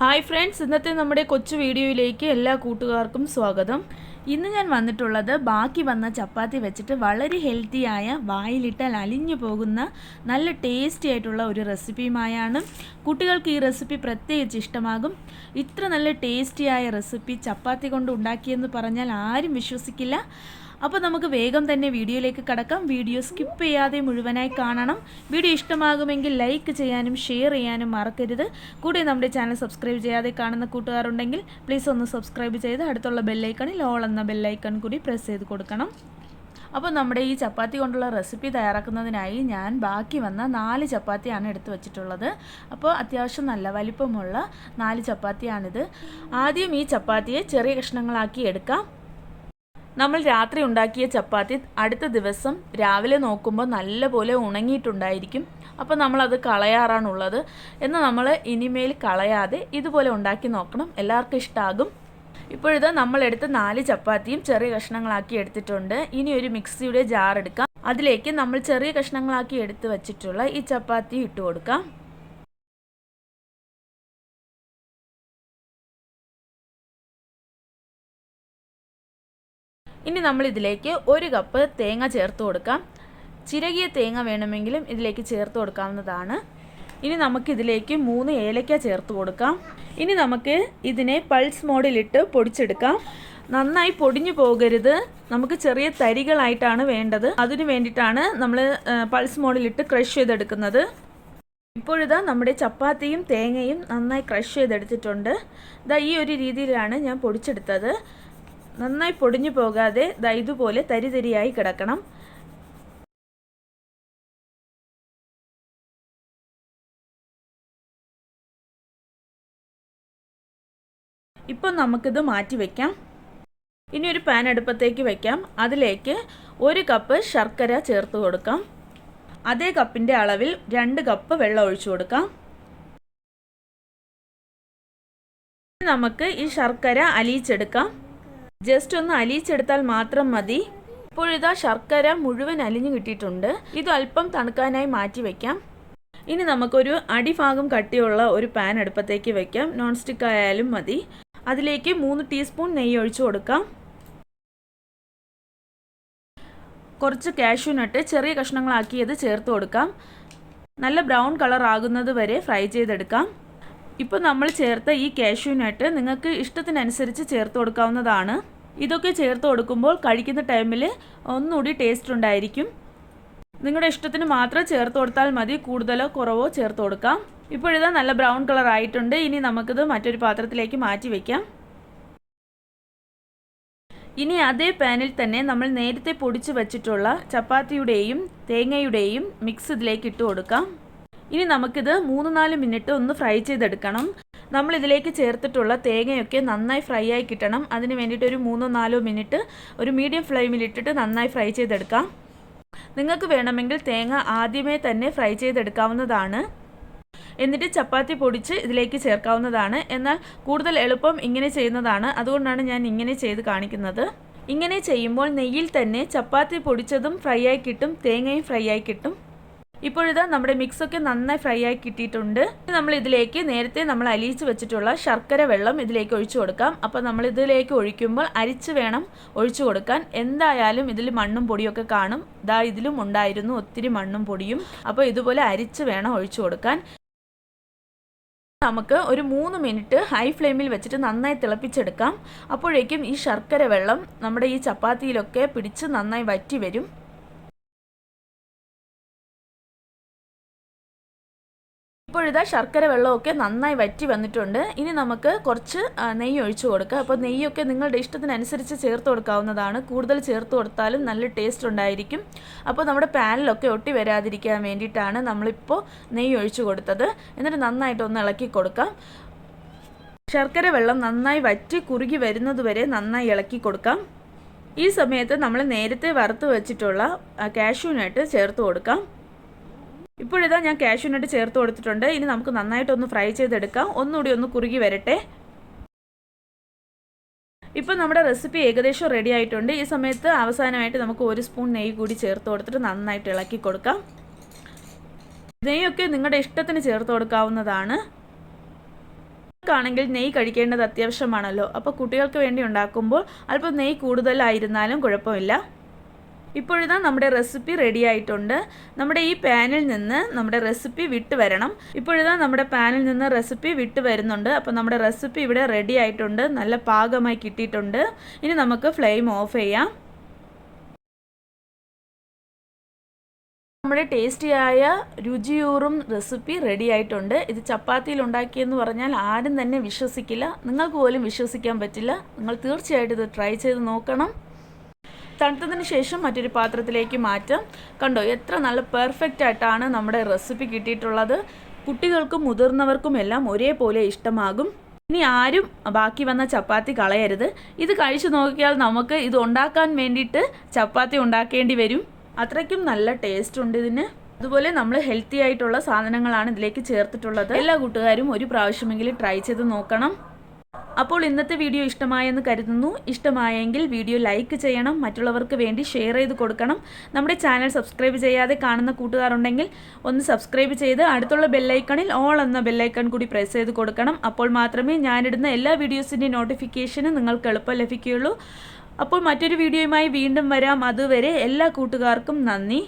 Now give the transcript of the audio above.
Hi friends ഇന്നത്തെ നമ്മുടെ കൊച്ചു വീഡിയോയിലേക്ക് എല്ലാ കൂട്ടുകാർക്കും സ്വാഗതം. ഇന്ന് ഞാൻ വന്നിട്ടുള്ളത് ബാക്കി വന്ന ചപ്പാത്തി വെച്ചിട്ട് വളരെ ഹെൽത്തിയായ വായിലിട്ടാൽ അലിഞ്ഞു പോകുന്ന നല്ല ടേസ്റ്റി ആയിട്ടുള്ള ഒരു റെസിപ്പിയുമായാണ്. കുട്ടികൾക്ക് ഈ റെസിപ്പി പ്രത്യേകിച്ച് ഇഷ്ടമാകും. ഇത്ര നല്ല ടേസ്റ്റിയായ റെസിപ്പി ചപ്പാത്തി കൊണ്ട് ഉണ്ടാക്കിയെന്ന് പറഞ്ഞാൽ ആരും വിശ്വസിക്കില്ല. അപ്പോൾ നമുക്ക് വേഗം തന്നെ വീഡിയോയിലേക്ക് കടക്കാം. വീഡിയോ സ്കിപ്പ് ചെയ്യാതെ മുഴുവനായി കാണണം. വീഡിയോ ഇഷ്ടമാകുമെങ്കിൽ ലൈക്ക് ചെയ്യാനും ഷെയർ ചെയ്യാനും മറക്കരുത്. കൂടെ നമ്മുടെ ചാനൽ സബ്സ്ക്രൈബ് ചെയ്യാതെ കാണുന്ന കൂട്ടുകാരുണ്ടെങ്കിൽ പ്ലീസ് ഒന്ന് സബ്സ്ക്രൈബ് ചെയ്ത് അടുത്തുള്ള ബെല്ലൈക്കണിൽ ഓൾ എന്ന ബെല്ലൈക്കൺ കൂടി പ്രസ് ചെയ്ത് കൊടുക്കണം. അപ്പോൾ നമ്മുടെ ഈ ചപ്പാത്തി കൊണ്ടുള്ള റെസിപ്പി തയ്യാറാക്കുന്നതിനായി ഞാൻ ബാക്കി വന്ന നാല് ചപ്പാത്തിയാണ് എടുത്തു വച്ചിട്ടുള്ളത്. അപ്പോൾ അത്യാവശ്യം നല്ല വലിപ്പമുള്ള നാല് ചപ്പാത്തിയാണിത്. ആദ്യം ഈ ചപ്പാത്തിയെ ചെറിയ കഷ്ണങ്ങളാക്കി എടുക്കാം. നമ്മൾ രാത്രി ഉണ്ടാക്കിയ ചപ്പാത്തി അടുത്ത ദിവസം രാവിലെ നോക്കുമ്പോൾ നല്ലപോലെ ഉണങ്ങിയിട്ടുണ്ടായിരിക്കും. അപ്പോൾ നമ്മളത് കളയാറാണുള്ളത്. എന്ന് നമ്മൾ ഇനിമേൽ കളയാതെ ഇതുപോലെ ഉണ്ടാക്കി നോക്കണം. എല്ലാവർക്കും ഇഷ്ടമാകും ഇപ്പോഴിത് നമ്മളെടുത്ത് നാല് ചപ്പാത്തിയും ചെറിയ കഷ്ണങ്ങളാക്കി എടുത്തിട്ടുണ്ട്. ഇനി ഒരു മിക്സിയുടെ ജാർ എടുക്കാം. അതിലേക്ക് നമ്മൾ ചെറിയ കഷ്ണങ്ങളാക്കി എടുത്ത് വെച്ചിട്ടുള്ള ഈ ചപ്പാത്തി ഇട്ട് കൊടുക്കാം. ഇനി നമ്മൾ ഇതിലേക്ക് ഒരു കപ്പ് തേങ്ങ ചേർത്ത് കൊടുക്കാം. ചിരകിയ തേങ്ങ വേണമെങ്കിലും ഇതിലേക്ക് ചേർത്ത് കൊടുക്കാവുന്നതാണ്. ഇനി നമുക്കിതിലേക്ക് മൂന്ന് ഏലക്ക ചേർത്ത് കൊടുക്കാം. ഇനി നമുക്ക് ഇതിനെ പൾസ് മോഡിലിട്ട് പൊടിച്ചെടുക്കാം. നന്നായി പൊടിഞ്ഞു പോകരുത്. നമുക്ക് ചെറിയ തരികളായിട്ടാണ് വേണ്ടത്. അതിനു വേണ്ടിയിട്ടാണ് നമ്മൾ പൾസ് മോഡിലിട്ട് ക്രഷ് ചെയ്തെടുക്കുന്നത്. ഇപ്പോഴിതാ നമ്മുടെ ചപ്പാത്തിയും തേങ്ങയും നന്നായി ക്രഷ് ചെയ്തെടുത്തിട്ടുണ്ട്. ഇതാ ഈ ഒരു രീതിയിലാണ് ഞാൻ പൊടിച്ചെടുത്തത്. നന്നായി പൊടിഞ്ഞു പോകാതെ ദാ ഇതുപോലെ തരി തരിയായി കിടക്കണം. ഇപ്പം നമുക്കിത് മാറ്റി വയ്ക്കാം ഇനി ഒരു പാൻ അടുപ്പത്തേക്ക് വയ്ക്കാം അതിലേക്ക് ഒരു കപ്പ് ശർക്കര ചേർത്ത് കൊടുക്കാം. അതേ കപ്പിന്റെ അളവിൽ രണ്ട് കപ്പ് വെള്ളം ഒഴിച്ചു കൊടുക്കാം. നമുക്ക് ഈ ശർക്കര അലിയിച്ചെടുക്കാം. ജസ്റ്റ് ഒന്ന് അലിയിച്ചെടുത്താൽ മാത്രം മതി. ഇപ്പോഴിതാ ശർക്കര മുഴുവൻ അലിഞ്ഞു കിട്ടിയിട്ടുണ്ട്. ഇത് അല്പം തണുക്കാനായി മാറ്റി വയ്ക്കാം ഇനി നമുക്കൊരു അടിഭാഗം കട്ടിയുള്ള ഒരു പാൻ അടുപ്പത്തേക്ക് വെക്കാം. നോൺ സ്റ്റിക്ക് ആയാലും മതി. അതിലേക്ക് മൂന്ന് ടീസ്പൂൺ നെയ്യ് ഒഴിച്ചു കൊടുക്കാം. കുറച്ച് കാഷ്യൂ നട്ട് ചെറിയ കഷ്ണങ്ങളാക്കിയത് ചേർത്ത് കൊടുക്കാം. നല്ല ബ്രൗൺ കളർ ആകുന്നത് വരെ ഫ്രൈ ചെയ്തെടുക്കാം. ഇപ്പോൾ നമ്മൾ ചേർത്ത ഈ കാഷ്യൂനട്ട് നിങ്ങൾക്ക് ഇഷ്ടത്തിനനുസരിച്ച് ചേർത്ത് കൊടുക്കാവുന്നതാണ്. ഇതൊക്കെ ചേർത്ത് കൊടുക്കുമ്പോൾ കഴിക്കുന്ന ടൈമിൽ ഒന്നുകൂടി ടേസ്റ്റ് ഉണ്ടായിരിക്കും. നിങ്ങളുടെ ഇഷ്ടത്തിന് മാത്രം ചേർത്ത് കൊടുത്താൽ മതി. കൂടുതലോ കുറവോ ചേർത്ത് കൊടുക്കാം. ഇപ്പോഴിതാ നല്ല ബ്രൗൺ കളർ ആയിട്ടുണ്ട്. ഇനി നമുക്കിത് മറ്റൊരു പാത്രത്തിലേക്ക് മാറ്റി വയ്ക്കാം ഇനി അതേ പാനിൽ തന്നെ നമ്മൾ നേരത്തെ പൊടിച്ച് വച്ചിട്ടുള്ള ചപ്പാത്തിയുടെയും തേങ്ങയുടെയും മിക്സ് ഇതിലേക്ക് ഇട്ട് കൊടുക്കാം. ഇനി നമുക്കിത് മൂന്ന് നാല് മിനിറ്റ് ഒന്ന് ഫ്രൈ ചെയ്തെടുക്കണം. നമ്മൾ ഇതിലേക്ക് ചേർത്തിട്ടുള്ള തേങ്ങയൊക്കെ നന്നായി ഫ്രൈ ആയി കിട്ടണം. അതിന് വേണ്ടിയിട്ട് ഒരു മൂന്നോ നാലോ മിനിറ്റ് ഒരു മീഡിയം ഫ്ലെയിമിലിട്ടിട്ട് നന്നായി ഫ്രൈ ചെയ്തെടുക്കാം. നിങ്ങൾക്ക് വേണമെങ്കിൽ തേങ്ങ ആദ്യമേ തന്നെ ഫ്രൈ ചെയ്തെടുക്കാവുന്നതാണ്. എന്നിട്ട് ചപ്പാത്തി പൊടിച്ച് ഇതിലേക്ക് ചേർക്കാവുന്നതാണ്. എന്നാൽ കൂടുതൽ എളുപ്പം ഇങ്ങനെ ചെയ്യുന്നതാണ്. അതുകൊണ്ടാണ് ഞാൻ ഇങ്ങനെ ചെയ്ത് കാണിക്കുന്നത്. ഇങ്ങനെ ചെയ്യുമ്പോൾ നെയ്യിൽ തന്നെ ചപ്പാത്തി പൊടിച്ചതും ഫ്രൈ ആയി കിട്ടും തേങ്ങയും ഫ്രൈ ആയി കിട്ടും. ഇപ്പോഴിതാ നമ്മുടെ മിക്സൊക്കെ നന്നായി ഫ്രൈ ആയി കിട്ടിയിട്ടുണ്ട്. നമ്മൾ ഇതിലേക്ക് നേരത്തെ നമ്മൾ അലിയിച്ച് വെച്ചിട്ടുള്ള ശർക്കര വെള്ളം ഇതിലേക്ക് ഒഴിച്ചു കൊടുക്കാം. അപ്പോൾ നമ്മൾ ഇതിലേക്ക് ഒഴിക്കുമ്പോൾ അരിച്ച് വേണം ഒഴിച്ചു കൊടുക്കാൻ. എന്തായാലും ഇതിൽ മണ്ണും പൊടിയൊക്കെ കാണും. ദാ ഇതിലും ഉണ്ടായിരുന്നു ഒത്തിരി മണ്ണും പൊടിയും. അപ്പോൾ ഇതുപോലെ അരിച്ച് വേണം ഒഴിച്ചു കൊടുക്കാൻ. നമുക്ക് ഒരു മൂന്ന് മിനിറ്റ് ഹൈ ഫ്ലെയിമിൽ വെച്ചിട്ട് നന്നായി തിളപ്പിച്ചെടുക്കാം. അപ്പോഴേക്കും ഈ ശർക്കര വെള്ളം നമ്മുടെ ഈ ചപ്പാത്തിയിലൊക്കെ പിടിച്ച് നന്നായി വറ്റി വരും. ഇപ്പോഴിതാ ശർക്കര വെള്ളമൊക്കെ നന്നായി വറ്റി വന്നിട്ടുണ്ട്. ഇനി നമുക്ക് കുറച്ച് നെയ്യ് ഒഴിച്ചു കൊടുക്കുക അപ്പോൾ നെയ്യൊക്കെ നിങ്ങളുടെ ഇഷ്ടത്തിനനുസരിച്ച് ചേർത്ത് കൊടുക്കാവുന്നതാണ്. കൂടുതൽ ചേർത്ത് കൊടുത്താലും നല്ല ടേസ്റ്റ് ഉണ്ടായിരിക്കും. അപ്പോൾ നമ്മുടെ പാനിലൊക്കെ ഒട്ടി വരാതിരിക്കാൻ വേണ്ടിയിട്ടാണ് നമ്മളിപ്പോൾ നെയ്യ് ഒഴിച്ചു കൊടുത്തത്. എന്നിട്ട് നന്നായിട്ടൊന്ന് ഇളക്കി കൊടുക്കാം. ശർക്കര വെള്ളം നന്നായി വറ്റി കുറുകി വരുന്നതുവരെ നന്നായി ഇളക്കി കൊടുക്കാം. ഈ സമയത്ത് നമ്മൾ നേരത്തെ വറുത്ത് വെച്ചിട്ടുള്ള കാഷ്യൂനായിട്ട് ചേർത്ത് കൊടുക്കാം. ഇപ്പോഴിതാ ഞാൻ കാഷ്യൂനട്ട് ചേർത്ത് കൊടുത്തിട്ടുണ്ട്. ഇനി നമുക്ക് നന്നായിട്ടൊന്ന് ഫ്രൈ ചെയ്തെടുക്കാം. ഒന്നുകൂടി ഒന്ന് കുറുകി വരട്ടെ. ഇപ്പം നമ്മുടെ റെസിപ്പി ഏകദേശം റെഡി ആയിട്ടുണ്ട്. ഈ സമയത്ത് അവസാനമായിട്ട് നമുക്ക് ഒരു സ്പൂൺ നെയ്യ് കൂടി ചേർത്ത് കൊടുത്തിട്ട് നന്നായിട്ട് ഇളക്കി കൊടുക്കാം. നെയ്യൊക്കെ നിങ്ങളുടെ ഇഷ്ടത്തിന് ചേർത്ത് കൊടുക്കാവുന്നതാണ്. ണെങ്കിൽ നെയ്യ് കഴിക്കേണ്ടത് അത്യാവശ്യമാണല്ലോ. അപ്പോൾ കുട്ടികൾക്ക് വേണ്ടി ഉണ്ടാക്കുമ്പോൾ അല്പം നെയ്യ് കൂടുതലായിരുന്നാലും കുഴപ്പമില്ല. ഇപ്പോഴിതാ നമ്മുടെ റെസിപ്പി റെഡി ആയിട്ടുണ്ട്. നമ്മുടെ ഈ പാനിൽ നിന്ന് നമ്മുടെ റെസിപ്പി വിട്ട് വരണം. ഇപ്പോഴിതാ നമ്മുടെ പാനിൽ നിന്ന് റെസിപ്പി വിട്ട് വരുന്നുണ്ട്. അപ്പോൾ നമ്മുടെ റെസിപ്പി ഇവിടെ റെഡി ആയിട്ടുണ്ട്. നല്ല പാകമായി കിട്ടിയിട്ടുണ്ട്. ഇനി നമുക്ക് ഫ്ലെയിം ഓഫ് ചെയ്യാം. നമ്മുടെ ടേസ്റ്റിയായ രുചിയൂറും റെസിപ്പി റെഡി ആയിട്ടുണ്ട്. ഇത് ചപ്പാത്തിയിൽ ഉണ്ടാക്കിയെന്ന് പറഞ്ഞാൽ ആരും തന്നെ വിശ്വസിക്കില്ല. നിങ്ങൾക്ക് പോലും വിശ്വസിക്കാൻ പറ്റില്ല. നിങ്ങൾ തീർച്ചയായിട്ടും ഇത് ട്രൈ ചെയ്ത് നോക്കണം. തണുത്തതിന് ശേഷം മറ്റൊരു പാത്രത്തിലേക്ക് മാറ്റാം. കണ്ടോ എത്ര നല്ല പെർഫെക്റ്റ് ആയിട്ടാണ് നമ്മുടെ റെസിപ്പി കിട്ടിയിട്ടുള്ളത്. കുട്ടികൾക്കും മുതിർന്നവർക്കും എല്ലാം ഒരേപോലെ ഇഷ്ടമാകും. ഇനി ആരും ബാക്കി വന്ന ചപ്പാത്തി കളയരുത്. ഇത് കഴിച്ചു നോക്കിയാൽ നമുക്ക് ഇത് ഉണ്ടാക്കാൻ വേണ്ടിയിട്ട് ചപ്പാത്തി ഉണ്ടാക്കേണ്ടി വരും. അത്രയ്ക്കും നല്ല ടേസ്റ്റ് ഉണ്ട് ഇതിന്. അതുപോലെ നമ്മൾ ഹെൽത്തി ആയിട്ടുള്ള സാധനങ്ങളാണ് ഇതിലേക്ക് ചേർത്തിട്ടുള്ളത്. എല്ലാ കൂട്ടുകാരും ഒരു പ്രാവശ്യമെങ്കിലും ട്രൈ ചെയ്ത് നോക്കണം. അപ്പോൾ ഇന്നത്തെ വീഡിയോ ഇഷ്ടമായെന്ന് കരുതുന്നു. ഇഷ്ടമായെങ്കിൽ വീഡിയോ ലൈക്ക് ചെയ്യണം മറ്റുള്ളവർക്ക് വേണ്ടി ഷെയർ ചെയ്ത് കൊടുക്കണം. നമ്മുടെ ചാനൽ സബ്സ്ക്രൈബ് ചെയ്യാതെ കാണുന്ന കൂട്ടുകാരുണ്ടെങ്കിൽ ഒന്ന് സബ്സ്ക്രൈബ് ചെയ്ത് അടുത്തുള്ള ബെല്ലൈക്കണിൽ ഓൾ എന്ന ബെല്ലൈക്കൺ കൂടി പ്രസ് ചെയ്ത് കൊടുക്കണം. അപ്പോൾ മാത്രമേ ഞാനിടുന്ന എല്ലാ വീഡിയോസിന്റെ നോട്ടിഫിക്കേഷനും നിങ്ങൾക്ക് എളുപ്പം ലഭിക്കുകയുള്ളൂ. അപ്പോൾ മറ്റൊരു വീഡിയോയുമായി വീണ്ടും വരാം. അതുവരെ എല്ലാ കൂട്ടുകാർക്കും നന്ദി.